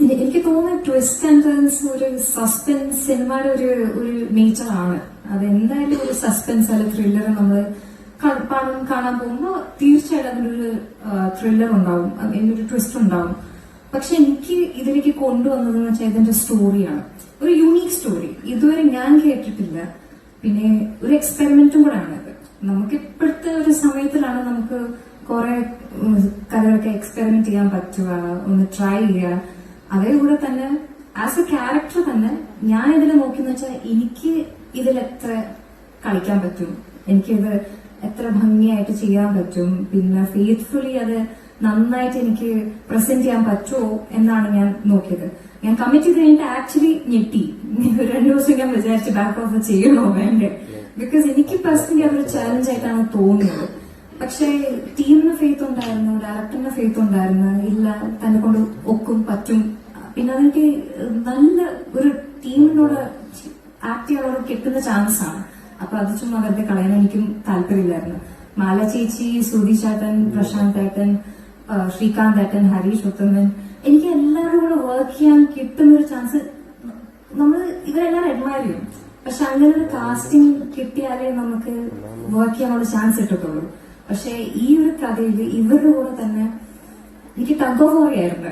Any- എനിക്ക് തോന്നുന്നു twist and turns ഒരു സസ്പെൻസ് സിനിമയുടെ ഒരു ഒരു നേച്ചർ ആണ്. അതെന്തായാലും ഒരു സസ്പെൻസ് അല്ലെങ്കിൽ ത്രില്ലർ നമ്മൾ കാണാൻ പോകുമ്പോൾ തീർച്ചയായിട്ടും അതിനൊരു ത്രില്ലർ ഉണ്ടാവും. അതിനൊരു ട്വിസ്റ്റ് ഉണ്ടാവും. പക്ഷെ എനിക്ക് ഇതിലേക്ക് കൊണ്ടുവന്നതെന്ന് വെച്ചാൽ ഇതിന്റെ സ്റ്റോറിയാണ് ഒരു യൂണീക് സ്റ്റോറി ഇതുവരെ ഞാൻ കേട്ടിട്ടില്ല. പിന്നെ ഒരു എക്സ്പെരിമെന്റും കൂടെ ഇത്. നമുക്ക് ഇപ്പോഴത്തെ ഒരു സമയത്തിലാണ് നമുക്ക് കുറെ കഥകളൊക്കെ എക്സ്പെരിമെന്റ് ചെയ്യാൻ പറ്റുക ഒന്ന് ട്രൈ ചെയ്യുക. അതേകൂടെ തന്നെ ആസ് എ ക്യാരക്ടർ തന്നെ ഞാൻ ഇതിൽ നോക്കിയെന്ന് വെച്ചാൽ എനിക്ക് ഇതിൽ എത്ര കളിക്കാൻ പറ്റും. എനിക്കിത് എത്ര ഭംഗിയായിട്ട് ചെയ്യാൻ പറ്റും. പിന്നെ ഫെയ്ത്ത്ഫുള്ളി അത് നന്നായിട്ട് എനിക്ക് പ്രസന്റ് ചെയ്യാൻ പറ്റുമോ എന്നാണ് ഞാൻ നോക്കിയത്. ഞാൻ കമ്മിറ്റ് ചെയ്ത് കഴിഞ്ഞിട്ട് ആക്ച്വലി ഞെട്ടി. രണ്ടു ദിവസം ഞാൻ വിചാരിച്ച് ബാക്ക് ഓഫ് ചെയ്യണോ വേണ്ടേ? ബിക്കോസ് എനിക്ക് പേഴ്സണലി അതൊരു ചാലഞ്ച് ആയിട്ടാണ് തോന്നിയത്. പക്ഷേ ടീമിന് ഫെയ്ത്ത് ഉണ്ടായിരുന്നു ഡയറക്ടറിന് ഫെയ്ത്ത് ഉണ്ടായിരുന്നു ഇല്ല തന്നെ കൊണ്ട് ഒക്കും പറ്റും. പിന്നെ അതെനിക്ക് നല്ല ഒരു ടീമിനോട് ആക്ട് ചെയ്യാനോട് കിട്ടുന്ന ചാൻസ് ആണ്. അപ്പൊ അത് ചുമ്മാ വെറുതെ കളയാൻ എനിക്കും താല്പര്യമില്ലായിരുന്നു. മാല ചേച്ചി സുധി ചേട്ടൻ പ്രശാന്ത് ഏട്ടൻ ശ്രീകാന്ത് ഏട്ടൻ ഹരീഷ് ഉത്തമൻ. എനിക്ക് എല്ലാവരും കൂടെ വർക്ക് ചെയ്യാൻ കിട്ടുന്ന ഒരു ചാൻസ് നമ്മൾ ഇവരെല്ലാവരും അഡ്മയർ ചെയ്യും. പക്ഷെ അങ്ങനെ ഒരു കാസ്റ്റിംഗ് കിട്ടിയാലേ നമുക്ക് വർക്ക് ചെയ്യാനുള്ള ചാൻസ് കിട്ടത്തുള്ളൂ. പക്ഷെ ഈ ഒരു കഥയിൽ ഇവരുടെ കൂടെ തന്നെ എനിക്ക് ടഗ്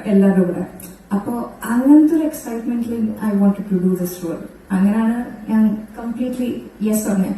എല്ലാവരുടെ കൂടെ. അപ്പോ അങ്ങനത്തെ ഒരു എക്സൈറ്റ്മെന്റിൽ I want to do this role അങ്ങനെയാണ് ഞാൻ കംപ്ലീറ്റ്ലി യെസ് പറഞ്ഞത്.